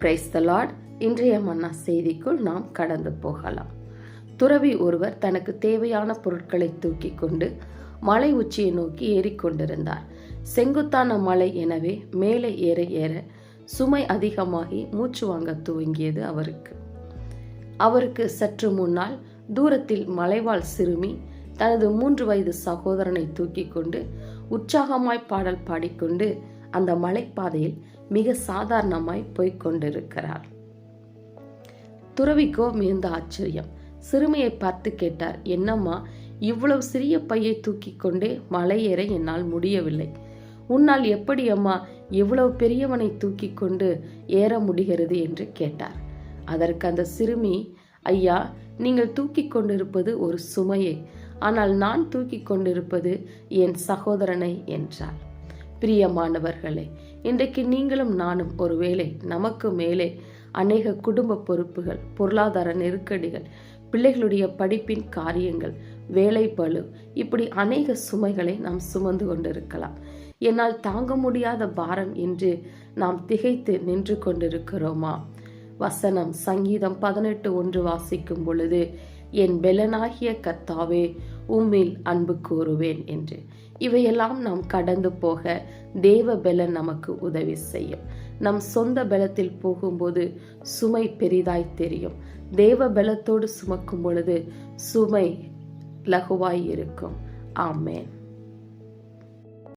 Praise the Lord இன்றைய மன்னா செய்திக்குள் நாம் கடந்து போகலாம். துறவி ஒருவர் தனக்கு தேவையான பொருட்களை தூக்கி கொண்டு மலை உச்சியை நோக்கி ஏறிக்கொண்டிருந்தார் செங்குத்தான மலை எனவே மேலே ஏற ஏற சுமை அதிகமாகி மூச்சு வாங்க துவங்கியது அவருக்கு. அவருக்கு சற்று முன்னால் தூரத்தில் மலைவாழ் சிறுமி தனது மூன்று வயது சகோதரனை தூக்கி கொண்டு உற்சாகமாய் பாடல் பாடிக்கொண்டு அந்த மலைப்பாதையில் மிக சாதாரணமாய் போய்க் கொண்டிருக்கிறார் துறவிக்கோ மிகுந்த ஆச்சரியம். சிறுமியை பார்த்து கேட்டார் என்னம்மா இவ்வளவு சிறிய பையை தூக்கி கொண்டே மலை ஏற என்னால் முடியவில்லை. உன்னால் எப்படி அம்மா இவ்வளவு பெரியவனை தூக்கி கொண்டு ஏற முடிகிறது? என்று கேட்டார். அதற்கு அந்த சிறுமி ஐயா நீங்கள் தூக்கி கொண்டிருப்பது ஒரு சுமையை. ஆனால் நான் தூக்கி கொண்டிருப்பது என் சகோதரனை என்றார். பிரியமானவர்களே இன்றைக்கு நீங்களும் நானும் ஒருவேளை நமக்கு மேலே அநேக குடும்ப பொறுப்புகள் பொருளாதார நெருக்கடிகள் பிள்ளைகளுடைய படிப்பின் காரியங்கள் வேலை பளு இப்படி அநேக சுமைகளை நாம் சுமந்து கொண்டிருக்கலாம். என்னால் தாங்க முடியாத பாரம் என்று நாம் திகைத்து நின்று கொண்டிருக்கிறோமா? வசனம் சங்கீதம் பதினெட்டு ஒன்று வாசிக்கும் பொழுது என் பெலனாகிய கத்தாவே உம்மில் அன்பு கூறுவேன் என்று. இவையெல்லாம் நாம் கடந்து போக தேவ பலன் நமக்கு உதவி செய்யும். நம் சொந்த பலத்தில் போகும்போது சுமை பெரிதாய் தெரியும். தேவ பலத்தோடு சுமக்கும் பொழுது சுமை லகுவாய் இருக்கும். ஆமேன்.